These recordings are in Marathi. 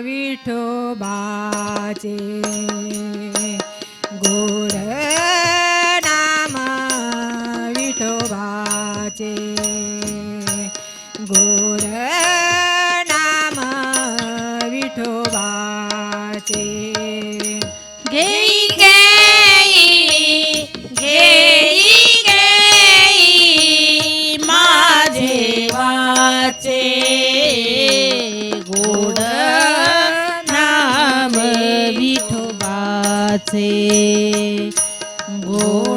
विठोबाचे. गोर नाम विठोबाचे. गोर नाम विठोबाचे. আছে গো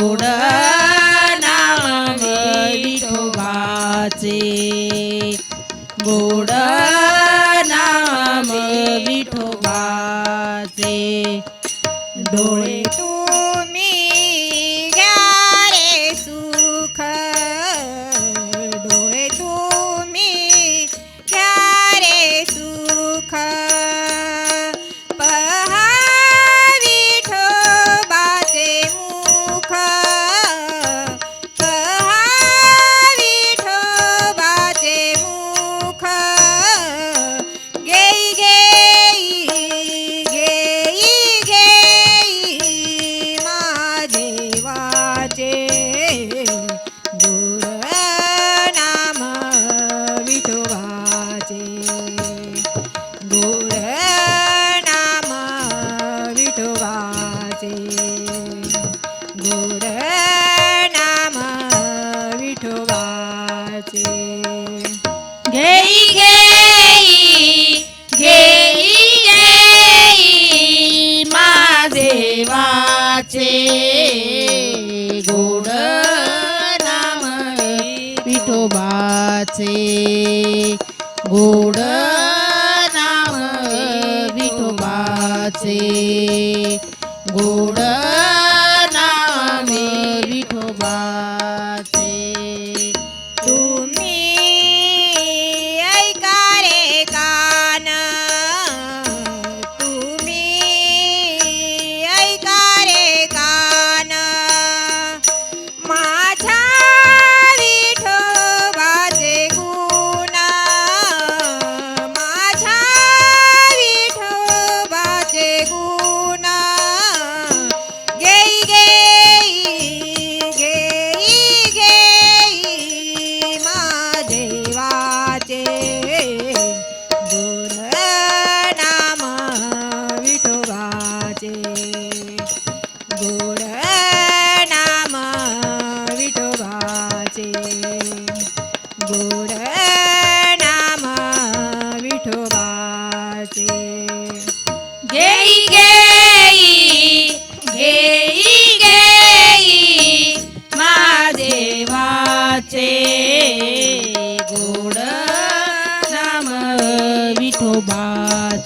સોડ નામ વિઠો વાચે घेई घेई घेई घेई माझेवाचे गोड विठोबाचे. गोड नाम विठोबाचे.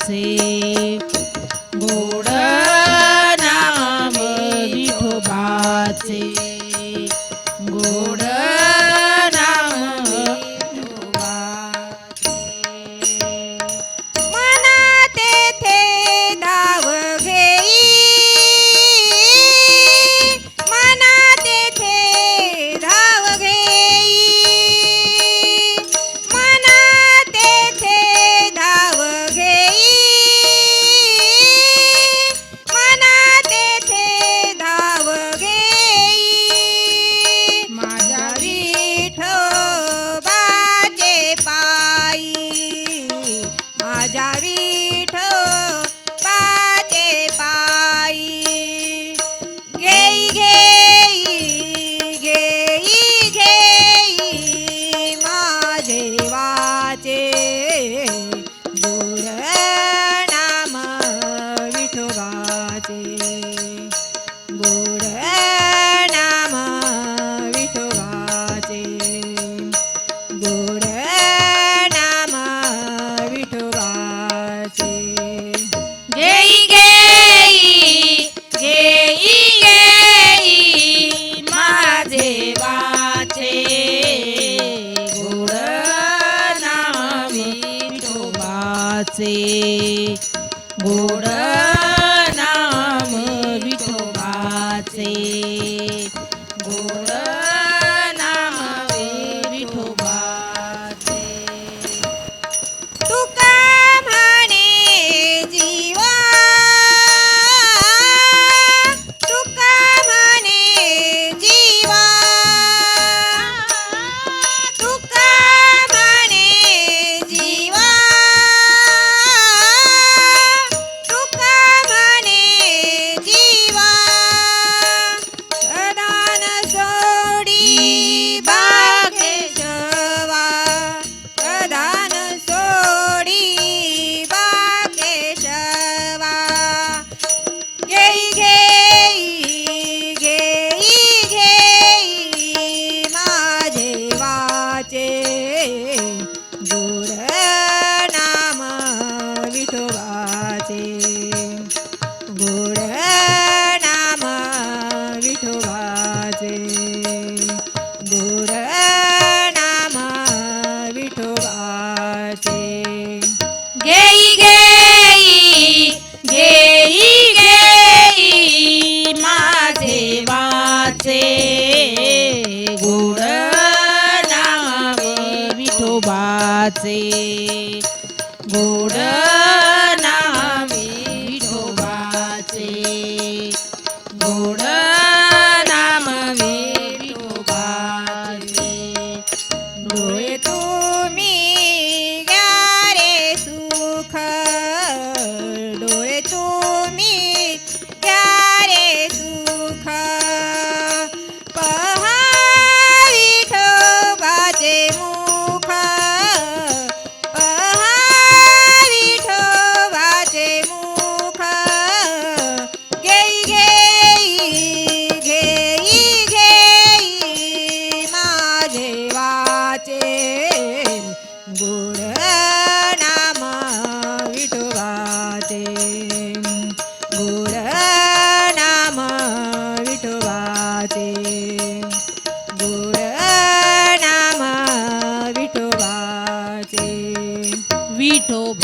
Sí. विठोबाचे विठोबाचे